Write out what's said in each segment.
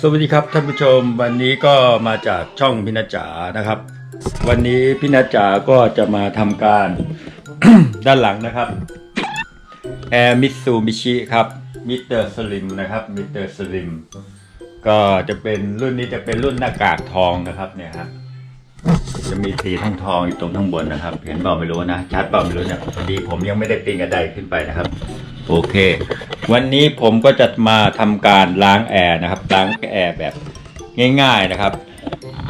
สวัสดีครับท่านผู้ชมวันนี้ก็มาจากช่องพินาจานะครับ วันนี้พินาจาก็จะมาทำการ ด้านหลังนะครับแอร์มิตซูมิชิครับมิเตอร์สลิมนะครับมิเตอร์สลิมก็จะเป็นรุ่นนี้จะเป็นรุ่นหน้ากากทองนะครับเนี่ยครับจะมีสีทองทองอยู่ตรงข้างบนนะครับ เห็นเปล่าไม่รู้นะชัดเปล่าไม่รู้เนี่ยพอดีผมยังไม่ได้ปีนกระไดขึ้นไปนะครับ โอเค วันนี้ผมก็จะมาทำการล้างแอร์นะครับ ล้างแอร์แบบง่าย ๆนะครับ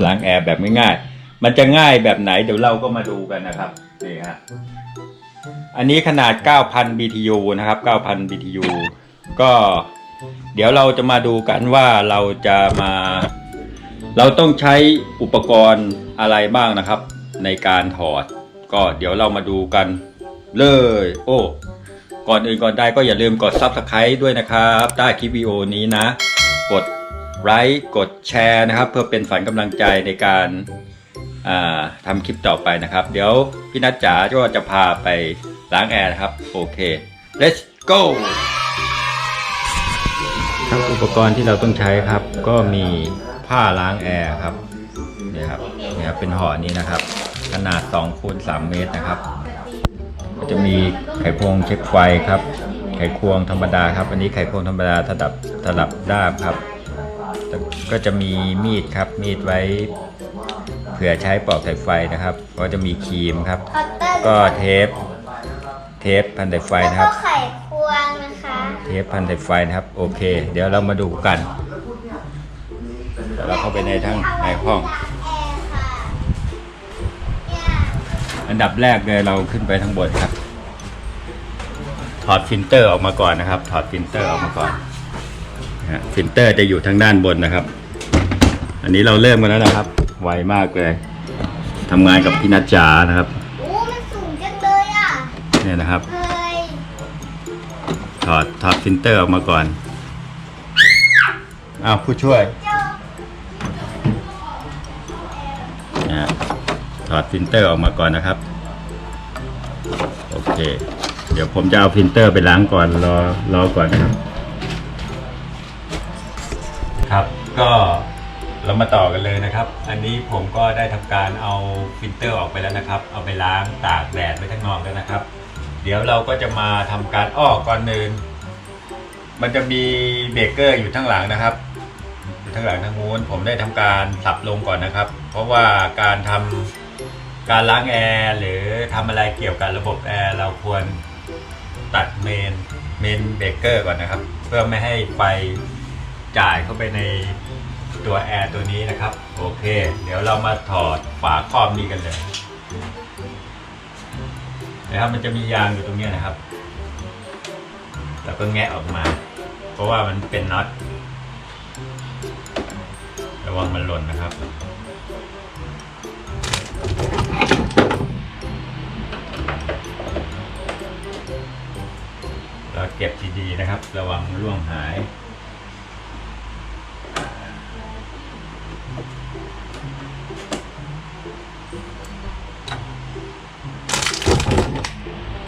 ล้างแอร์แบบง่ายๆ มันจะง่ายแบบไหนเดี๋ยวเราก็มาดูกันนะครับนี่ฮะอันนี้ขนาด 9,000 BTU นะครับ 9,000 BTU ก็เดี๋ยวเราจะมาดูกันว่าเราจะมา เราต้องใช้อุปกรณ์อะไรบ้างนะครับ ในการถอด ก็เดี๋ยวเรามาดูกันเลย โอ้ ก่อนอื่นก่อนใดก็อย่าลืมกด Subscribe ด้วยนะครับใต้คลิปวิดีโอนี้นะ กดไลค์กดแชร์นะครับ เพื่อเป็นฝันกำลังใจในการาทำคลิปต่อไปนะครับ เดี๋ยวพี่นัทจ๋าก็จะพาไปล้างแอร์นะครับ โอเค let's go ครับอุปกรณ์ที่เราต้องใช้ครับ ก็มีผ้าล้างแอร์ครับนี่ครับเนี่ยครับเป็นห่อนี้นะครับ ขนาด2คูณ3เมตรนะครับ จะมีไขควงเช็คไฟครับ ไขควงธรรมดาครับอันนี้ไขควงธรรมดาถดับถดับด้ามครับแล้วก็จะมีมีดครับมีดไว้เผื่อใช้ปอกสายไฟนะครับ ก็จะมีครีมครับคัตเตอร์ก็เทป เทปพันสายไฟแล้วนะคก็รับไข่ควงนะคะเทปพันสายไฟนะครับ โอเค เดี๋ยวเรามาดูกันเดี๋ยวเราเข้าไปในทั้งในห้อง อันดับแรกเลยเราขึ้นไปทั้งบนครับ ถอดฟิลเตอร์ออกมาก่อนนะครับ ถอดฟิลเตอร์ออกมาก่อนนะฮะฟิลเตอร์จะอยู่ทางด้านบนนะครับ อันนี้เราเริ่มกันแล้วนะครับ ไวมากเลยทำงานกับพี่นัจจานะครับโอ้มันสูงจังเลยอะเนี่ยนะครับเฮ้ยถอดถอดฟิลเตอร์ออกมาก่อนอ้าวผู้ช่วย อดฟิลเตอร์ออกมาก่อนนะครับ โอเค เดี๋ยวผมจะเอาฟิลเตอร์ไปล้างก่อนรอรอก่อนนะครับ ครับก็เรามาต่อกันเลยนะครับ อันนี้ผมก็ได้ทำการเอาฟิลเตอร์ออกไปแล้วนะครับ เอาไปล้างตากแดดไว้ข้างนอกแล้วนะครับ เดี๋ยวเราก็จะมาทำการอ้อก่อนหนึ่งมันจะมีเบเกอร์อยู่ทั้งหลังนะครับอยู่ทั้งหลังทั้งนู้นผมได้ทำการสับลงก่อนนะครับ เพราะว่าการทำ การล้างแอร์หรือทำอะไรเกี่ยวกับระบบแอร์เราควรตัดเมนเมนเบรกเกอร์ก่อนนะครับ เพื่อไม่ให้ไฟจ่ายเข้าไปในตัวแอร์ตัวนี้นะครับ โอเค เดี๋ยวเรามาถอดฝาครอบนี้กันเลยนะครับมันจะมียางอยู่ตรงนี้นะครับ แล้วก็แงะออกมา เพราะว่ามันเป็นน็อตระวังมันหล่นนะครับ เราเก็บดีๆนะครับ ระวังร่วงหาย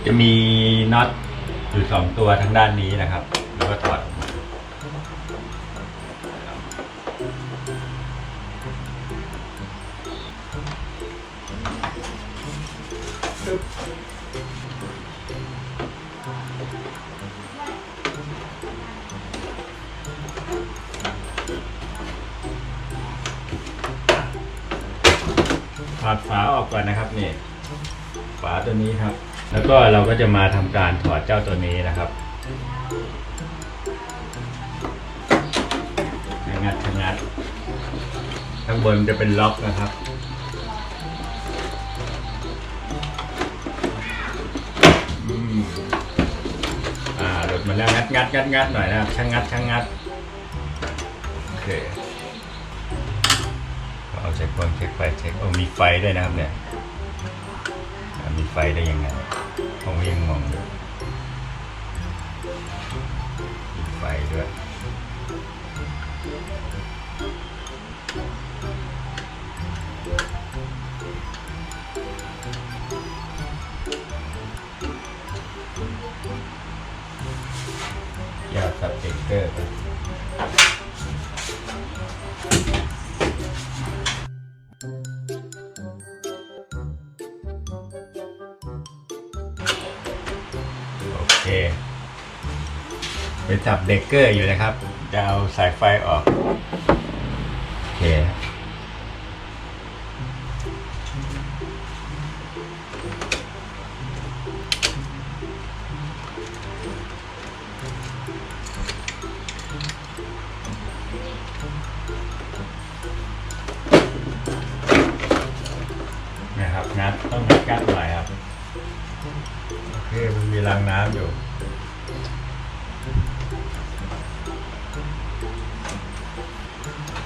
จะมีน็อตอยู่สองตัวทางด้านนี้นะครับ แล้วก็ถอด จะมาทำการถอดเจ้าตัวนี้นะครับงัดงัดข้างบนจะเป็นล็อกนะครับอืมอ่าหลุดมาแล้วงัดงัดงัดงัดหน่อยนะครับช่างงัดช่างงัดโอเคเอาเช็คควงเช็คไฟเช็คโอ้มีไฟด้วยนะครับเนี่ยมีไฟได้ยังไง ผมก็ยังงงอยู่มีไฟด้วยยาสเปกเกอร์ ไปจับเด็กเกอร์อยู่นะครับ จะเอาสายไฟออก โอเค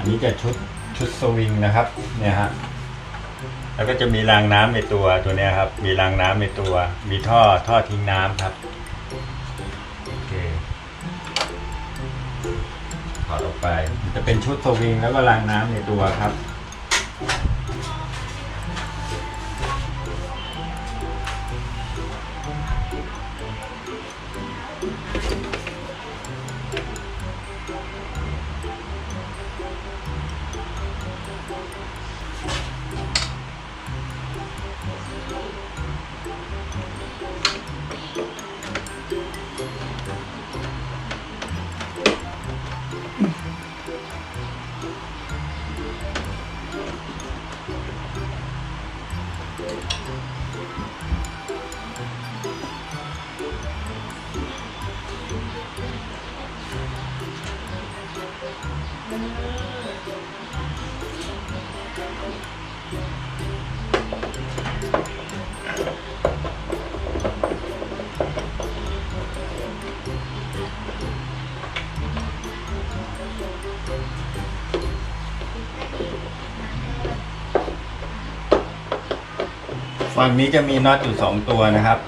อันนี้จะชุดชุดสวิงนะครับ เนี่ยฮะแล้วก็จะมีรางน้ำในตัวตัวนี้ครับ มีรางน้ำในตัว มีท่อท่อทิ้งน้ำครับโอเคถอดออกไป จะเป็นชุดสวิงแล้วก็รางน้ำในตัวครับ ฝั่งนี้จะมีน็อตอยู่สองตัวนะครับ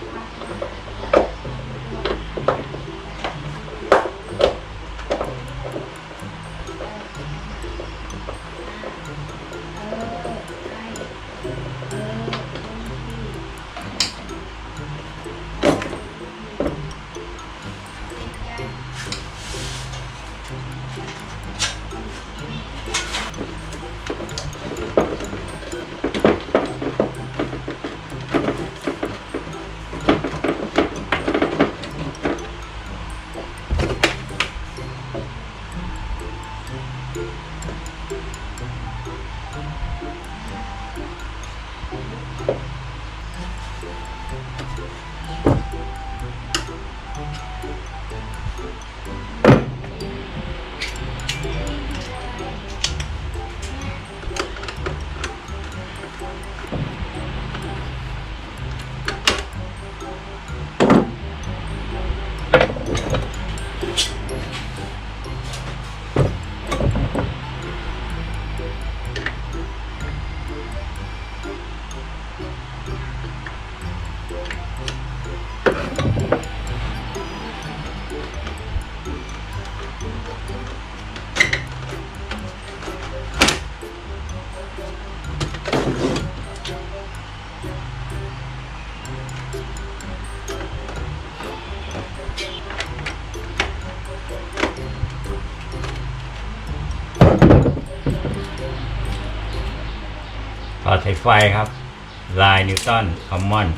ถอดสายไฟครับ ลายนิวตันคอมมอน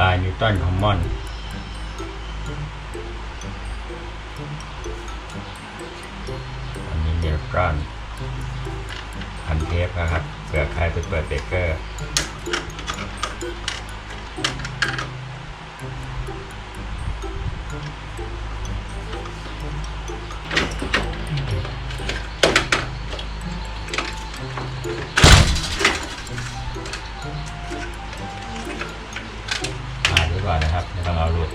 ลายนิวตันคอมมอนอัน ก่อนนะครับไม่ต้องเอาหลุด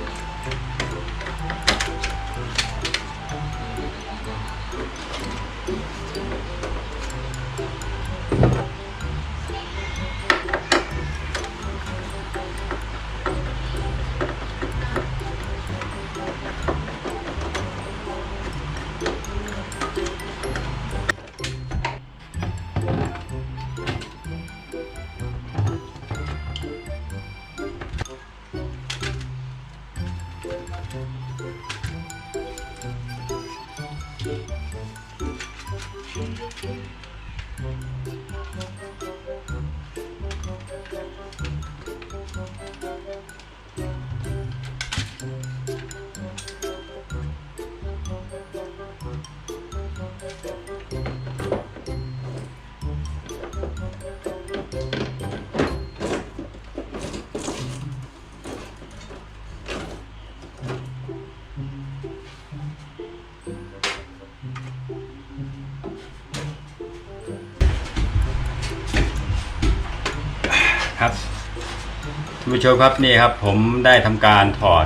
ผู้ชมครับนี่ครับ ผมได้ทำการถอด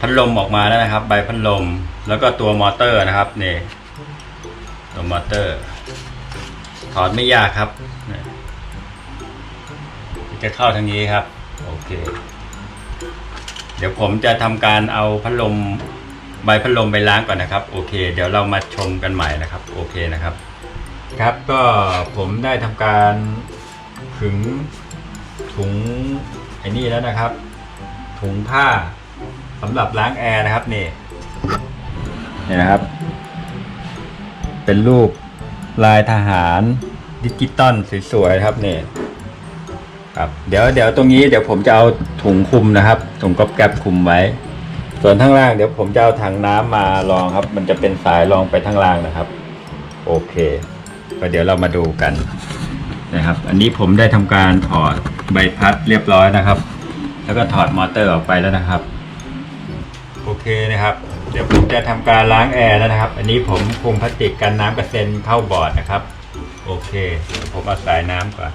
พัดลมออกมาแล้วนะครับ ใบพัดลมแล้วก็ตัวมอเตอร์นะครับนี่ตัวมอเตอร์ ถอดไม่ยากครับจะเข้าทางนี้ครับโอเค เดี๋ยวผมจะทำการเอาพัดลมใบพัดลมไปล้างก่อนนะครับ โอเค เดี๋ยวเรามาชมกันใหม่นะครับ โอเคนะครับ ครับก็ผมได้ทำการขึงถุง อ้นี่แล้วนะครับ ถุงผ้าสำหรับล้างแอร์นะครับนี่นี่นะครับ เป็นรูปลายทหารดิจิตอลสวยๆครับนี่ครับเดี๋ยวเดี๋ยวตรงนี้เดี๋ยวผมจะเอาถุงคุมนะครับ ถุงก๊อบแก๊บคุมไว้ ส่วนข้างล่างเดี๋ยวผมจะเอาถังน้ำมารองครับ มันจะเป็นสายรองไปข้างล่างนะครับ โอเคก็เดี๋ยวเรามาดูกัน นะครับ อันนี้ผมได้ทำการถอดใบพัดเรียบร้อยนะครับ แล้วก็ถอดมอเตอร์ออกไปแล้วนะครับ โอเคนะครับ เดี๋ยวผมจะทำการล้างแอร์แล้วนะครับ อันนี้ผมคุมพลาสติกกันน้ำกระเซ็นเข้าบอร์ดนะครับ โอเคเดี๋ยวผมเอาสายน้ำก่อน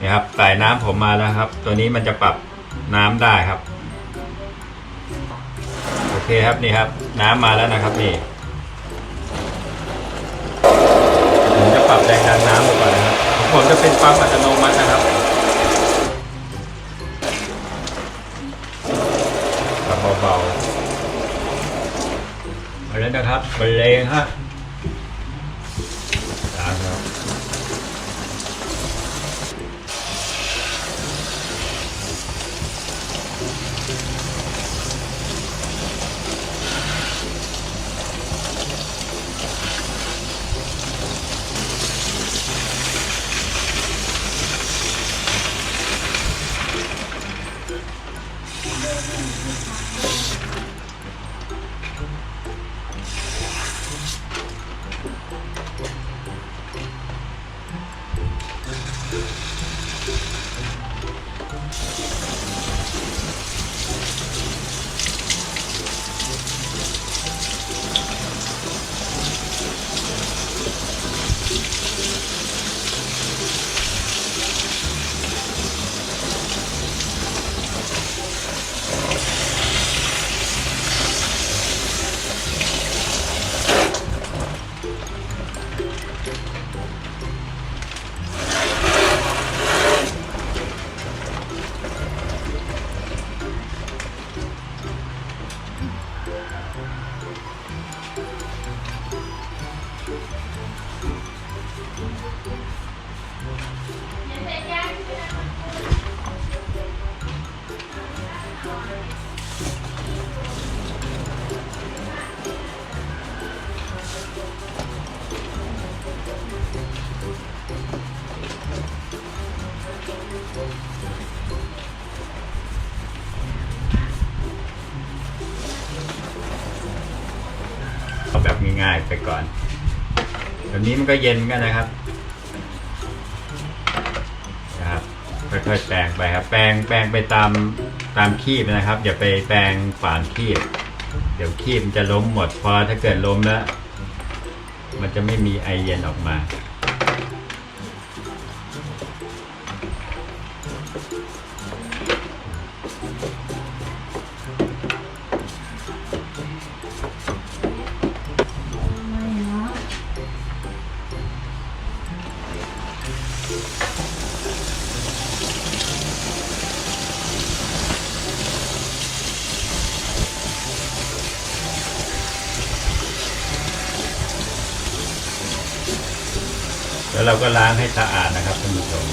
นี่ครับสายน้ำผมมาแล้วครับ ตัวนี้มันจะปรับน้ำได้ครับโอเคครับนี่ครับ น้ำมาแล้วนะครับนี่ผมจะปรับแรงดันน้ำลงก่อ ผมจะเป็นปั๊มอัตโนมัตินะครับปรับเบาๆเอาแล้วนะครับบรรเลงฮะ เอาแบบง่ายๆไปก่อน แบบนี้มันก็เย็นกันนะครับนะครับค่อยๆแปรงไปครับ แปรงแปรงไปตามตามคีบนะครับ อย่าไปแปรงฝานคีบ เดี๋ยวคีบมันจะล้มหมดพอถ้าเกิดล้มแล้ว มันจะไม่มีไอเย็นออกมา แล้วเราก็ล้างให้สะอาดนะครับท่านผู้ชม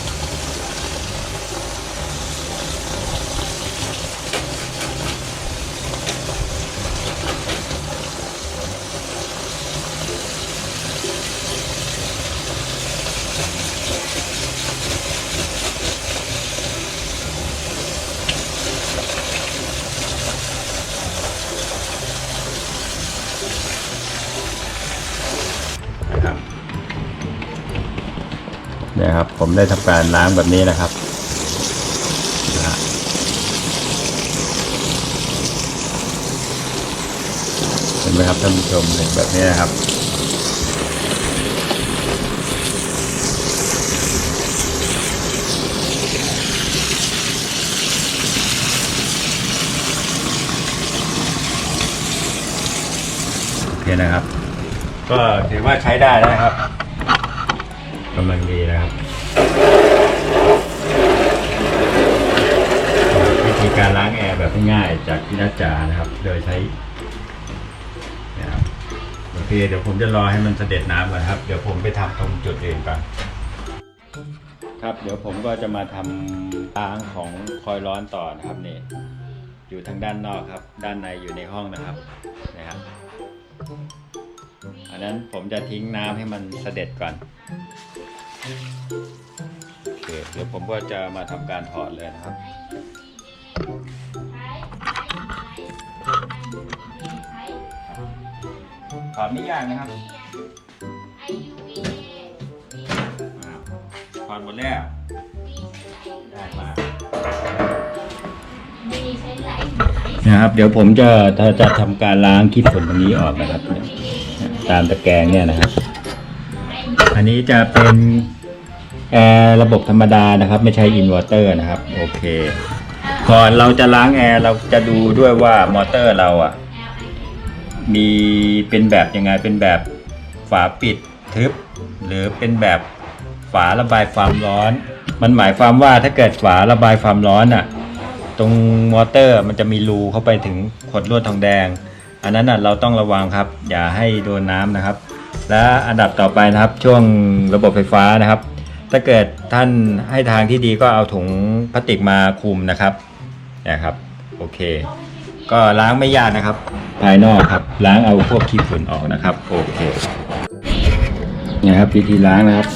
ได้ทำการล้างแบบนี้นะครับเห็นไหมครับท่านผู้ชมเห็นแบบนี้นะครับโอเคนะครับ ก็ถือว่าใช้ได้นะครับกำลังดีนะครับ บง่ายๆจากพินาจานะครับ โดยใช้นะครับโอเคเดี๋ยวผมจะรอให้มันเสด็จน้ำก่อนครับ เดี๋ยวผมไปทำตรงจุดอื่นก่อนครับ เดี๋ยวผมก็จะมาทำล้างของคอยร้อนต่อนะครับนี่อยู่ทางด้านนอกครับ ด้านในอยู่ในห้องนะครับนะครับ อันนั้นผมจะทิ้งน้ำให้มันเสด็จก่อนโอเคเดี๋ยวผมก็จะมาทำการถอดเลยนะครับ อดไม่ยากนะครับอ้าวถอดหมดแล้วได้มานะครับ เดี๋ยวผมจะจะจะทำการล้างขี้ฝุ่นตรงนี้ออกนะครับเนี่ยตามตะแกรงเนี่ยนะครับ อันนี้จะเป็นแอร์ระบบธรรมดานะครับ ไม่ใช่อินเวอร์เตอร์นะครับ โอเคก่อนเราจะล้างแอร์เราจะดูด้วยว่ามอเตอร์เราอะ มีเป็นแบบยังไงเป็นแบบฝาปิดทึบ หรือเป็นแบบฝาระบายความร้อน มันหมายความว่าถ้าเกิดฝาระบายความร้อนอะตรงมอเตอร์มันจะมีรูเข้าไปถึงขดลวดทองแดง อันนั้นน่ะเราต้องระวังครับ อย่าให้โดนน้ำนะครับ และอันดับต่อไปนะครับช่วงระบบไฟฟ้านะครับ ถ้าเกิดท่านให้ทางที่ดีก็เอาถุงพลาสติกมาคลุมนะครับนะครับโอเค ก็ล้างไม่ยากนะครับ ภายนอกครับ ล้างเอาพวกขี้ฝุ่นออกนะครับ โอเคนะครับวิธีล้างนะครับ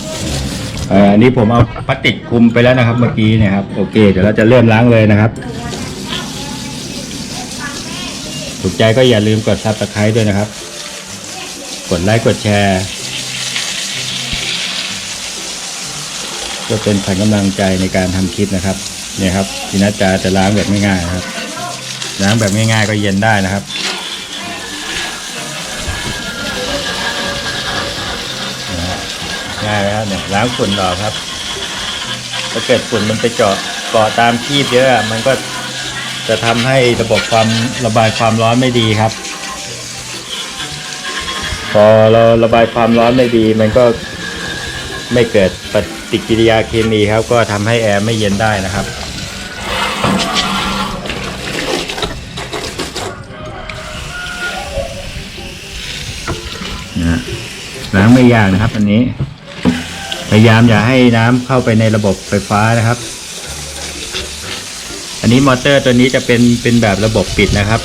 อันนี้ผมเอาพลาสติกคุมไปแล้วนะครับเมื่อกี้เนะครับ โอเค เดี๋ยวเราจะเริ่มล้างเลยนะครับถูกใจก็อย่าลืมกดซับสไครต์ด้วยนะครับ กดไลค์กดแชร์เพื่อเป็นขวัญกำลังใจในการทำคลิปนะครับเนี่ยครับทีนัจจาจะล้างแบบไม่ง่ายนะครับ ล้างแบบง่ายๆก็เย็นได้นะครับ ง่ายนะครับเนี่ยล้างฝุ่นออกครับ ถ้าเกิดฝุ่นมันไปเจาะเกาะตามคีบเยอะมันก็จะทำให้ระบบความระบายความร้อนไม่ดีครับ พอเราระบายความร้อนไม่ดี มันก็ไม่เกิดปฏิกิริยาเคมีครับ ก็ทำให้แอร์ไม่เย็นได้นะครับ ไม่ยากนะครับ อันนี้ พยายามอย่าให้น้ำเข้าไปในระบบไฟฟ้านะครับ อันนี้มอเตอร์ตัวนี้จะเป็นเป็นแบบระบบปิดนะครับ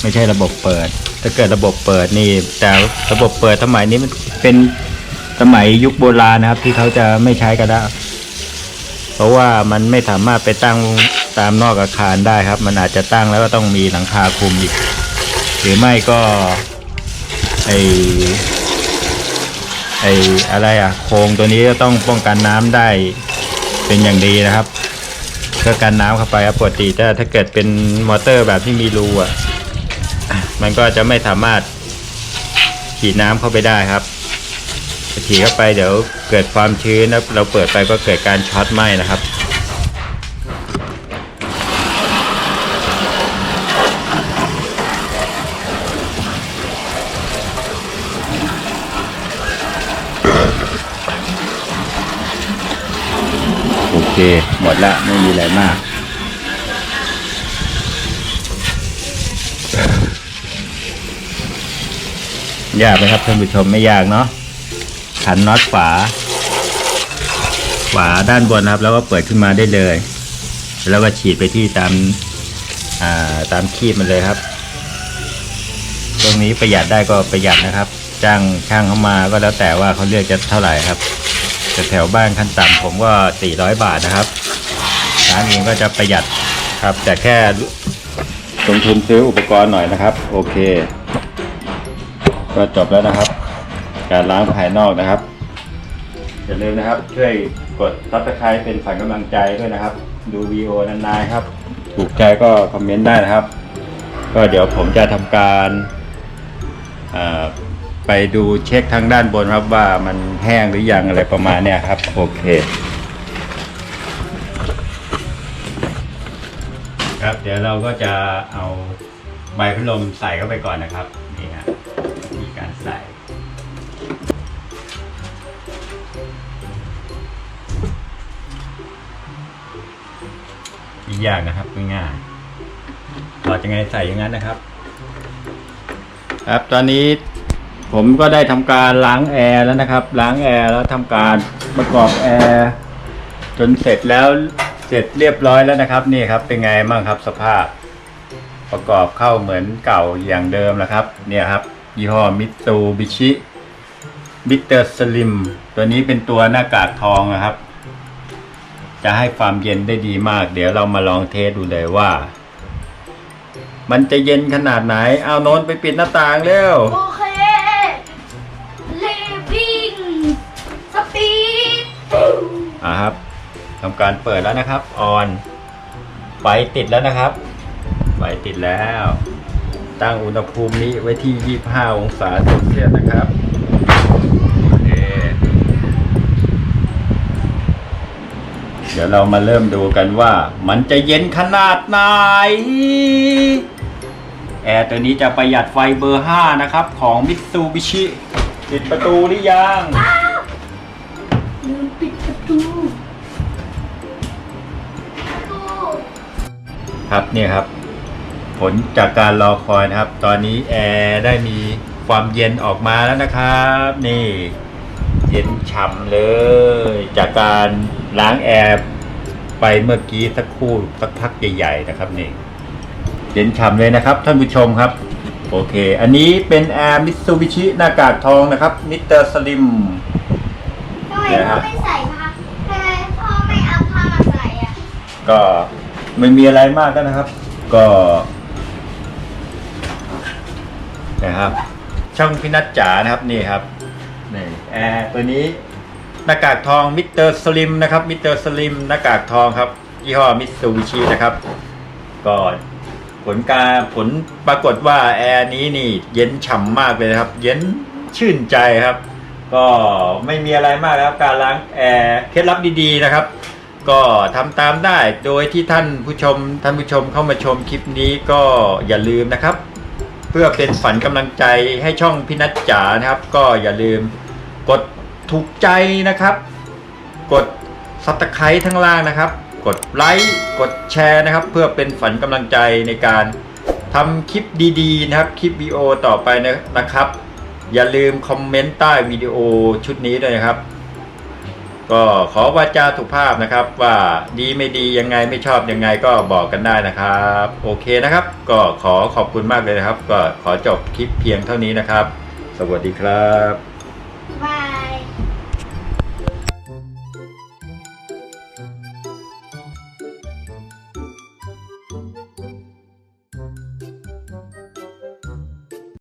ไม่ใช่ระบบเปิด ถ้าเกิดระบบเปิดนี่ แต่ระบบเปิดสมัยนี้มันเป็นสมัยยุคโบราณนะครับ ที่เขาจะไม่ใช้กันแล้วเพราะว่ามันไม่สามารถไปตั้งตามนอกอาคารได้ครับ มันอาจจะตั้งแล้วก็ต้องมีหลังคาคลุมอีก หรือไม่ก็ไอ ไอ้อะไรอะโครงตัวนี้จะต้องป้องกันน้ำได้เป็นอย่างดีนะครับเพื่อกันน้ำเข้าไปครับปกติถ้าถ้าเกิดเป็นมอเตอร์แบบที่มีรูอะมันก็จะไม่สามารถฉีดน้ำเข้าไปได้ครับฉีดเข้าไปเดี๋ยวเกิดความชื้นแล้วเราเปิดไปก็เกิดการช็อตไหม้นะครับ เค หมดละไม่มีอะไรมาก ยากไหมครับท่านผู้ชมไม่ยากเนาะขันน็อตฝา ฝาด้านบนนะครับ แล้วก็เปิดขึ้นมาได้เลย แล้วก็ฉีดไปที่ตามอ่าตามคีบมันเลยครับ ตรงนี้ประหยัดได้ก็ประหยัดนะครับ จ้างช่างเข้ามาก็แล้วแต่ว่าเขาเลือกจะเท่าไหร่ครับ แถวบ้านขั้นต่ำผมก็ 400 บาทนะครับร้านเองก็จะประหยัดครับ แต่แค่ลงทุนซื้ออุปกรณ์หน่อยนะครับ โอเค ก็จบแล้วนะครับ การล้างภายนอกนะครับอย่าลืมนะครับ ช่วยกดซับสไครต์เป็นฝันกำลังใจด้วยนะครับ ดูวีดีโอนานๆครับ ถูกใจก็คอมเมนต์ได้นะครับ ก็เดี๋ยวผมจะทำการอ่า ไปดูเช็คทางด้านบนครับว่ามันแห้งหรือยังอะไรประมาณเนี้ยครับ โอเค ครับ เดี๋ยวเราก็จะเอาใบพัดลมใส่เข้าไปก่อนนะครับ นี่ฮะมีการใส่อีกอย่างนะครับง่ายๆต่อจะไงใส่อย่างนั้นนะครับ ครับตอนนี้ ผมก็ได้ทำการล้างแอร์แล้วนะครับ ล้างแอร์แล้วทำการประกอบแอร์จนเสร็จแล้วเสร็จเรียบร้อยแล้วนะครับ นี่ครับเป็นไงบ้างครับสภาพ ประกอบเข้าเหมือนเก่าอย่างเดิมแล้วครับ เนี่ยครับ ยี่ห้อมิตูบิชิบิเตอร์สลิมตัวนี้เป็นตัวหน้ากากทองนะครับ จะให้ความเย็นได้ดีมาก เดี๋ยวเรามาลองเทสดูเลยว่า มันจะเย็นขนาดไหน เอาโน้นไปปิดหน้าต่างเร็วโอ่าครับทำการเปิดแล้วนะครับออนไฟติดแล้วนะครับไฟติดแล้ว ตั้งอุณหภูมินี้ไว้ที่ 25 องศาเซลเซียสนะครับโอเคเดี๋ยวเรามาเริ่มดูกันว่ามันจะเย็นขนาดไหน แอร์ตัวนี้จะประหยัดไฟเบอร์ 5 นะครับ ของมิตซูบิชิปิดประตูหรือยัง ครับเนี่ยครับ ผลจากการรอคอยนะครับ ตอนนี้แอร์ได้มีความเย็นออกมาแล้วนะครับ นี่ เย็นฉ่ำเลย จากการล้างแอร์ไปเมื่อกี้สักครู่สักพักใหญ่ๆนะครับนี่ เย็นฉ่ำเลยนะครับ ท่านผู้ชมครับ โอเค อันนี้เป็นแอร์มิตซูบิชิหน้ากากทองนะครับมิสเตอร์สลิมทำไมเดี๋ยวคพ่รัอบไม่ใส่ผ้าทำไมพ่อไม่เอาผ้ามาใส่อะก็ ไม่มีอะไรมากนะครับ ก็นะครับ ช่องพินัทจ๋านะครับนี่ครับนี่แอร์ตัวนี้หน้ากากทองมิสเตอร์สลิมนะครับมิสเตอร์สลิมหน้ากากทองครับยี่ห้อมิตซูบิชินะครับ ก็ผลการผลปรากฏว่าแอร์นี้นี่เย็นฉ่ำมากเลยครับ เย็นชื่นใจครับ ก็ไม่มีอะไรมากนะครับการล้างแอร์เคล็ดลับดีๆนะครับ ก็ทำตามได้โดยที่ท่านผู้ชมท่านผู้ชมเข้ามาชมคลิปนี้ก็อย่าลืมนะครับ เพื่อเป็นฝันกำลังใจให้ช่องพินัจจ๋านะครับ ก็อย่าลืมกดถูกใจนะครับ กดซับสไครต์ทั้งล่างนะครับ กดไลค์กดแชร์นะครับ เพื่อเป็นฝันกำลังใจในการทำคลิปดีๆนะครับคลิปวิดีโอต่อไปนะนะครับ อย่าลืมคอมเมนต์ใต้วิดีโอชุดนี้ด้วยนะครับ ก็ขอวาจาสุภาพนะครับว่าดีไม่ดียังไงไม่ชอบยังไงก็บอกกันได้นะครับ โอเคนะครับ ก็ขอขอบคุณมากเลยนะครับ ก็ขอจบคลิปเพียงเท่านี้นะครับ สวัสดีครับ